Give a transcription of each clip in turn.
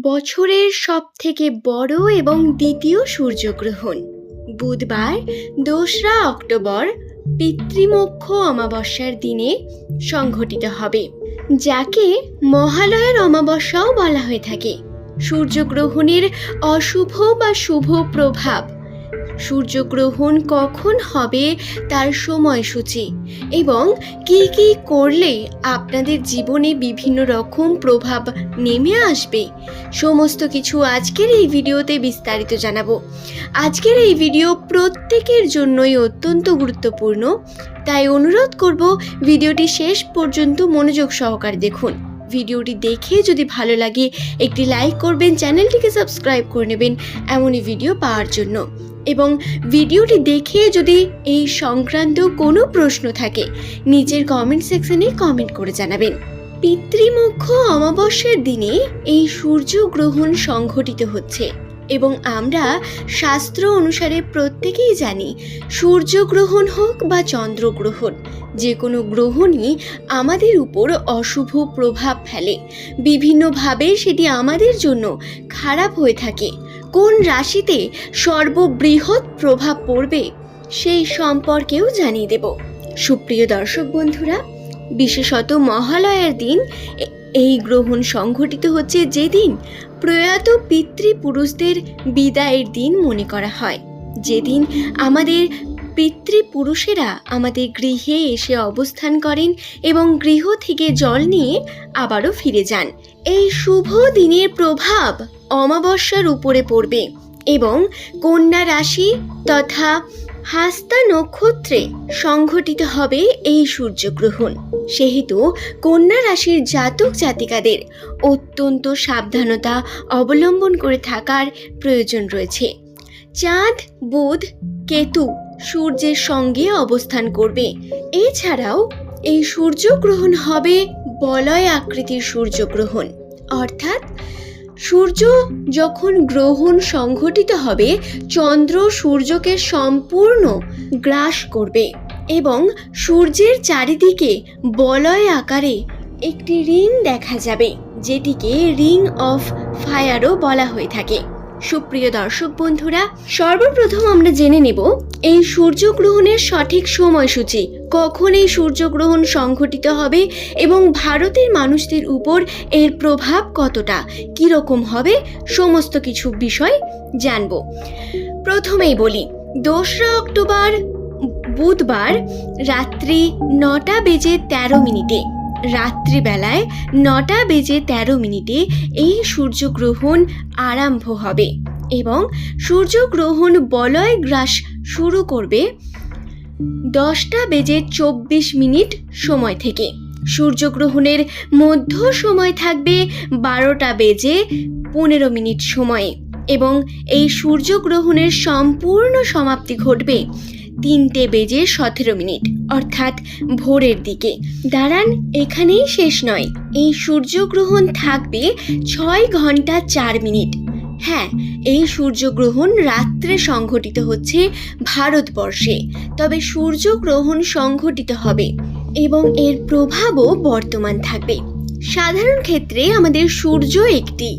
বছরের সবথেকে বড় এবং দ্বিতীয় সূর্যগ্রহণ। বুধবার, দোসরা অক্টোবর, পিতৃমক্ষ অমাবস্যার দিনে সংঘটিত হবে, যাকে মহালয়ার অমাবস্যাও বলা হয়ে থাকে। সূর্যগ্রহণের অশুভ বা শুভ প্রভাব সূর্যগ্রহণ কখন হবে তার সময়সূচি এবং কি কি করলে আপনাদের জীবনে বিভিন্ন রকম প্রভাব নেমে আসবে, সমস্ত কিছু আজকের এই ভিডিওতে বিস্তারিত জানাব। আজকের এই ভিডিও প্রত্যেকের জন্যই অত্যন্ত গুরুত্বপূর্ণ, তাই অনুরোধ করব ভিডিওটি শেষ পর্যন্ত মনোযোগ সহকারে দেখুন। ভিডিওটি দেখে যদি ভালো লাগে, একটি লাইক করবেন, চ্যানেলটিকে সাবস্ক্রাইব করে নেবেন, এমনই ভিডিও পাওয়ার জন্য। এবং ভিডিওটি দেখে যদি এই সংক্রান্ত কোনো প্রশ্ন থাকে নিচের কমেন্ট সেকশনে কমেন্ট করে জানাবেন। পিতৃমুখ্য অমাবস্যার দিনে এই সূর্যগ্রহণ সংঘটিত হচ্ছে এবং আমরা শাস্ত্র অনুসারে প্রত্যেকেই জানি, সূর্যগ্রহণ হোক বা চন্দ্রগ্রহণ, যে কোনো গ্রহণই আমাদের উপর অশুভ প্রভাব ফেলে। বিভিন্নভাবে সেটি আমাদের জন্য খারাপ হয়ে থাকে। কোন রাশিতে সর্ববৃহৎ প্রভাব পড়বে সেই সম্পর্কেও জানিয়ে দেব। সুপ্রিয় দর্শক বন্ধুরা, বিশেষত মহালয়ের দিন এই গ্রহণ সংঘটিত হচ্ছে যেদিন প্রয়াত পিতৃপুরুষদের বিদায়ের দিন মনে করা হয়। যেদিন আমাদের পিতৃপুরুষেরা আমাদের গৃহে এসে অবস্থান করেন এবং গৃহ থেকে জল নিয়ে আবারও ফিরে যান। এই শুভ দিনের প্রভাব অমাবস্যার উপরে পড়বে এবং কন্যা রাশি তথা হাস্তা নক্ষত্রে সংঘটিত হবে এই সূর্যগ্রহণ। সেহেতু কন্যা রাশির জাতক জাতিকাদের অত্যন্ত সাবধানতা অবলম্বন করে থাকার প্রয়োজন রয়েছে। চাঁদ, বুধ, কেতু সূর্যের সঙ্গে অবস্থান করবে। এছাড়াও, এই সূর্যগ্রহণ হবে বলয় আকৃতির সূর্যগ্রহণ। অর্থাৎ, সূর্য যখন গ্রহণ সংঘটিত হবে, চন্দ্র সূর্যকে সম্পূর্ণ গ্রাস করবে এবং সূর্যের চারিদিকে বলয় আকারে একটি রিং দেখা যাবে, যেটিকে রিং অফ ফায়ারও বলা হয়ে থাকে। সুপ্রিয় দর্শক বন্ধুরা, সর্বপ্রথম আমরা জেনে নেব, এই সূর্যগ্রহণের সঠিক সময়সূচি। কখন এই সূর্যগ্রহণ সংঘটিত হবে এবং ভারতের মানুষদের উপর এর প্রভাব কতটা? কীরকম হবে? সমস্ত কিছু বিষয় জানব। প্রথমেই বলি, দোসরা অক্টোবর, বুধবার রাত্রি নটা বেজে তেরো মিনিটে রাত্রিবেলায় নটা বেজে তেরো মিনিটে এই সূর্যগ্রহণ আরম্ভ হবে এবং সূর্যগ্রহণ বলয় গ্রাস শুরু করবে দশটা বেজে চব্বিশ মিনিট সময় থেকে। সূর্যগ্রহণের মধ্য সময় থাকবে বারোটা বেজে পনেরো মিনিট সময়ে এবং এই সূর্যগ্রহণের সম্পূর্ণ সমাপ্তি ঘটবে তিনটে বেজে সতেরো মিনিট। অর্থাৎ ভোরের দিকে। দাঁড়ান, এখানেই শেষ নয়। এই সূর্যগ্রহণ থাকবে ছয় ঘণ্টা চার মিনিট। হ্যাঁ এই সূর্যগ্রহণ রাত্রে সংঘটিত হচ্ছে ভারতবর্ষে। তবে সূর্যগ্রহণ সংঘটিত হবে এবং এর প্রভাবও বর্তমান থাকবে। সাধারণ ক্ষেত্রে আমাদের সূর্য একটি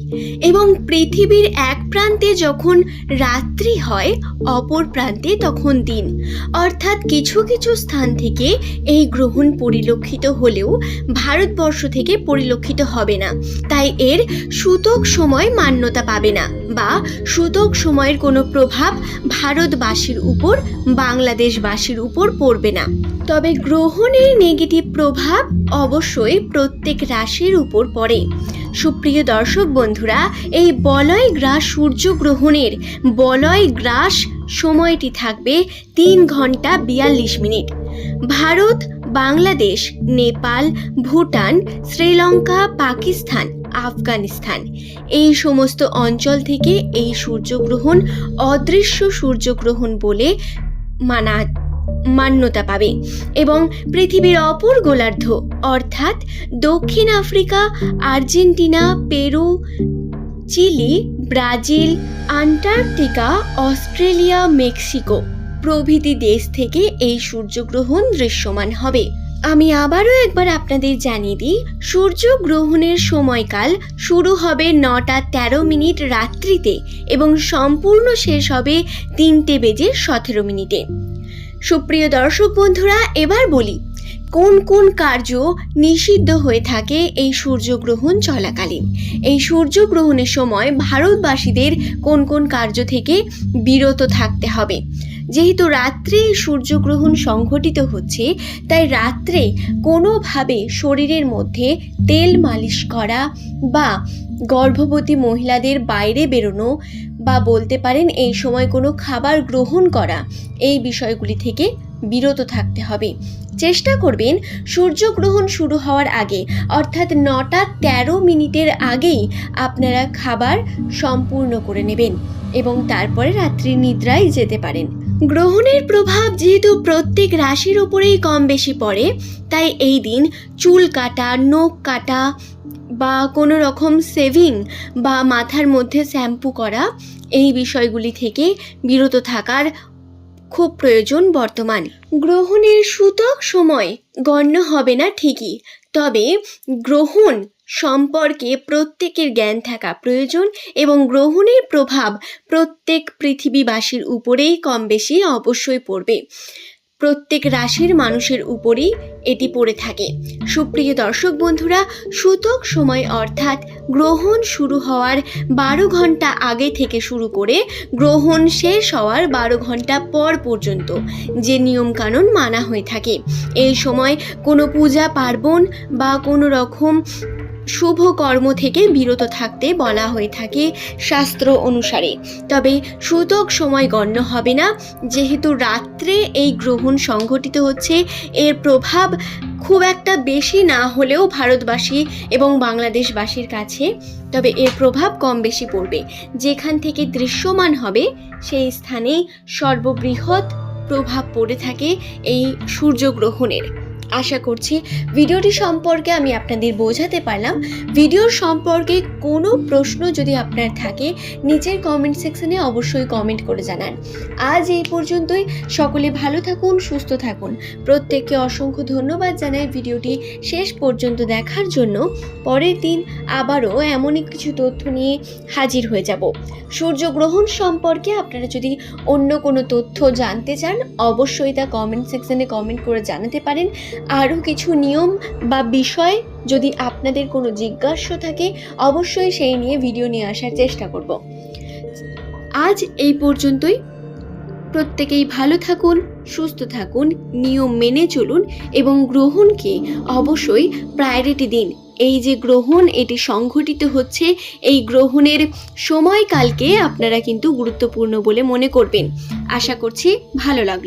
এবং পৃথিবীর এক প্রান্তে যখন রাত্রি হয়, অপর প্রান্তে তখন দিন। অর্থাৎ কিছু কিছু স্থান থেকে এই গ্রহণ পরিলক্ষিত হলেও ভারতবর্ষ থেকে পরিলক্ষিত হবে না। তাই এর সূতক সময় মান্যতা পাবে না বা সূতক সময়ের কোনো প্রভাব ভারতবাসীর উপর, বাংলাদেশবাসীর উপর পড়বে না। তবে গ্রহণের নেগেটিভ প্রভাব অবশ্যই প্রত্যেক রাশির উপর পড়ে। সুপ্রিয় দর্শক বন্ধুরা, এই বলয় গ্রাস সূর্যগ্রহণের বলয় গ্রাস সময়টি থাকবে তিন ঘণ্টা বিয়াল্লিশ মিনিট। ভারত, বাংলাদেশ, নেপাল, ভুটান, শ্রীলঙ্কা, পাকিস্তান, আফগানিস্তান এই সমস্ত অঞ্চল থেকে এই সূর্যগ্রহণ অদৃশ্য সূর্যগ্রহণ বলে মানা মান্যতা পাবে এবং পৃথিবীর অপর গোলার্ধ, অর্থাৎ দক্ষিণ Africa, Argentina, Peru, Chile, Brazil, Antarctica, Australia, Mexico প্রভৃতি দেশ থেকে এই সূর্যগ্রহণ দৃশ্যমান হবে। আমি আবারও একবার আপনাদের জানিয়ে দিই, সূর্যগ্রহণের সময়কাল শুরু হবে নটা তেরো মিনিট রাত্রিতে এবং সম্পূর্ণ শেষ হবে তিনটে বেজে সতেরো মিনিটে। সুপ্রিয় দর্শক বন্ধুরা, এবার বলি, কোন কোন কার্য নিষিদ্ধ হয়ে থাকে এই সূর্যগ্রহণ চলাকালীন? এই সূর্যগ্রহণের সময় ভারতবাসীদের কোন কোন কার্য থেকে বিরত থাকতে হবে? যেহেতু রাত্রে সূর্যগ্রহণ সংঘটিত হচ্ছে, তাই রাত্রে কোনোভাবে শরীরের মধ্যে তেল মালিশ করা বা গর্ভবতী মহিলাদের বাইরে বেরোনো বা বলতে পারেন এই সময় কোনো খাবার গ্রহণ করা, এই বিষয়গুলি থেকে বিরত থাকতে হবে। চেষ্টা করবেন সূর্যগ্রহণ শুরু হওয়ার আগে, অর্থাৎ নটা তেরো মিনিটের আগেই আপনারা খাবার সম্পূর্ণ করে নেবেন এবং তারপরে রাত্রি নিদ্রায় যেতে পারেন। গ্রহণের প্রভাব যেহেতু প্রত্যেক রাশির উপরেই কম বেশি পড়ে, তাই এই দিন চুল কাটা, নখ কাটা বা কোনো রকম সেভিং বা মাথার মধ্যে শ্যাম্পু করা, এই বিষয়গুলি থেকে বিরত থাকার খুব প্রয়োজন বর্তমান। গ্রহণের সূতক সময় গণ্য হবে না ঠিকই, তবে গ্রহণ সম্পর্কে প্রত্যেকের জ্ঞান থাকা প্রয়োজন এবং গ্রহণের প্রভাব প্রত্যেক পৃথিবীবাসীর উপরেই কম বেশি অবশ্যই পড়বে। প্রত্যেক রাশির মানুষের উপরেই এটি পড়ে থাকে। সুপ্রিয় দর্শক বন্ধুরা, সূতক সময় অর্থাৎ গ্রহণ শুরু হওয়ার বারো ঘণ্টা আগে থেকে শুরু করে গ্রহণ শেষ হওয়ার বারো ঘণ্টা পর পর্যন্ত যে নিয়মকানুন মানা হয়ে থাকে। এই সময় কোনো পূজা, পার্বণ বা কোনো রকম শুভ কর্ম থেকে বিরত থাকতে বলা হয়ে থাকে শাস্ত্র অনুসারে। তবে সূতক সময় গণ্য হবে না, যেহেতু রাত্রে এই গ্রহণ সংঘটিত হচ্ছে, এর প্রভাব খুব একটা বেশি না হলেও ভারতবাসী এবং বাংলাদেশবাসীর কাছে, তবে এর প্রভাব কম বেশি পড়বে। যেখান থেকে দৃশ্যমান হবে, সেই স্থানেই সর্ববৃহৎ প্রভাব পড়ে থাকে এই সূর্যগ্রহণের। আশা করছি ভিডিওটি সম্পর্কে আমি আপনাদের বোঝাতে পারলাম। ভিডিওর সম্পর্কে কোনো প্রশ্ন যদি আপনার থাকে, নিচের কমেন্ট সেকশনে অবশ্যই কমেন্ট করে জানান। আজ এই পর্যন্তই। সকলে ভালো থাকুন, সুস্থ থাকুন। প্রত্যেককে অসংখ্য ধন্যবাদ জানাই ভিডিওটি শেষ পর্যন্ত দেখার জন্য। পরের দিন আবারও এমনই কিছু তথ্য নিয়ে হাজির হয়ে যাব। সূর্যগ্রহণ সম্পর্কে আপনারা যদি অন্য কোনো তথ্য জানতে চান, অবশ্যই তা কমেন্ট সেকশনে কমেন্ট করে জানাতে পারেন। আরও কিছু নিয়ম বা বিষয় যদি আপনাদের কোনো জিজ্ঞাসা থাকে, অবশ্যই সেই নিয়ে ভিডিও নিয়ে আসার চেষ্টা করব। আজ এই পর্যন্তই। প্রত্যেকেই ভালো থাকুন, সুস্থ থাকুন, নিয়ম মেনে চলুন এবং গ্রহণকে অবশ্যই প্রায়োরিটি দিন। এই যে গ্রহণ, এটি সংঘটিত হচ্ছে, এই গ্রহণের সময়কালকে আপনারা কিন্তু গুরুত্বপূর্ণ বলে মনে করবেন। আশা করছি ভালো লাগল।